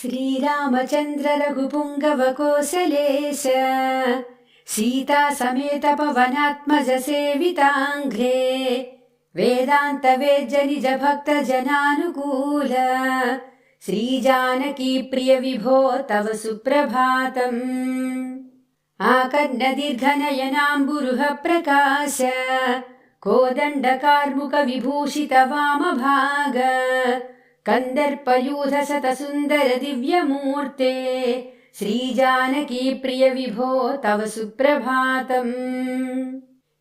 श्रीरामचन्द्र रघुपुङ्गवकोसलेश सीता समेत पवनात्मज सेविताङ्घ्रे वेदान्त वेद्य निज भक्त जनानुकूल श्रीजानकी प्रिय विभो तव सुप्रभातम्। आकर्ण दीर्घनयनाम्बुरुह प्रकाश कोदण्ड कार्मुक विभूषित वामभाग कन्दर्पयूध शत सुन्दर दिव्यमूर्ते विभो तव सुप्रभातम्।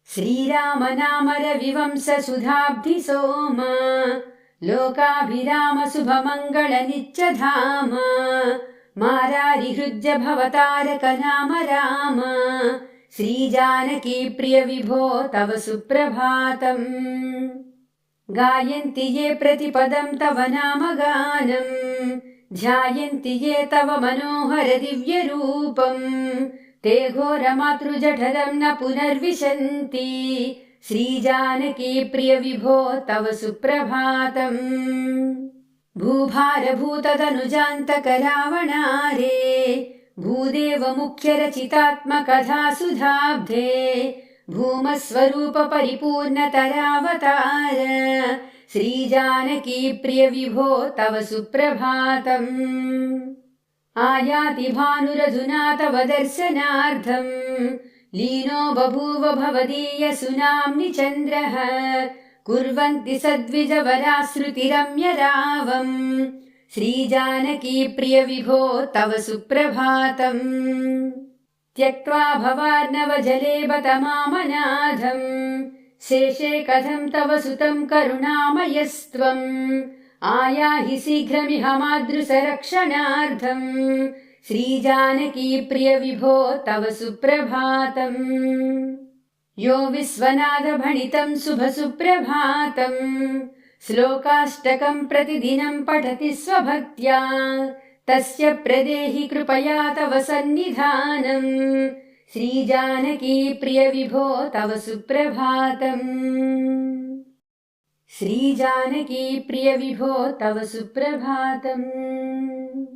श्रीराम नाम रविवंश सुधाब्धि सोम लोकाभिराम शुभमङ्गल नित्यधाम मारारिहृद्य भवतारक नाम राम श्रीजानकी प्रिय विभो तव सुप्रभातम् गायन्ति ये प्रतिपदं तव नाम गानम् ध्यायन्ति ये तव मनोहर दिव्यरूपम् ते घोरमातृजठरं न पुनर्विशन्ति श्रीजानकी प्रिय विभो तव सुप्रभातम्। भूभारभूतदनुजान्तक रावणारे भूदेव मुख्यरचितात्मकथा सुधाब्धे भूमस्वरूप परिपूर्णतरावतार श्रीजानकी प्रिय विभो तव सुप्रभातम्। आयाति भानुरधुना तव दर्शनार्थम् लीनो बभूव भवदीय सुनाम्नि चन्द्रः। कुर्वन्ति सद्विजवराश्रुतिरम्य रावम् श्रीजानकी प्रिय विभो तव सुप्रभातम् त्यक्त्वा भवार्णव जले बत मामनाथम् शेषे कथं तव सुतं करुणामयस्त्वम् आयाहि शीघ्रमिह मादृशरक्षणार्थम् श्रीजानकी प्रिय विभो तव सुप्रभातम् यो विश्वनाथभणितं शुभ सुप्रभातम् श्लोकाष्टकं प्रतिदिनं पठति स्वभक्त्या तस्य प्रदेहि कृपया तव सन्निधानम्। श्रीजानकी प्रिय विभो तव सुप्रभातम्। श्रीजानकी प्रिय विभो तव सुप्रभातम्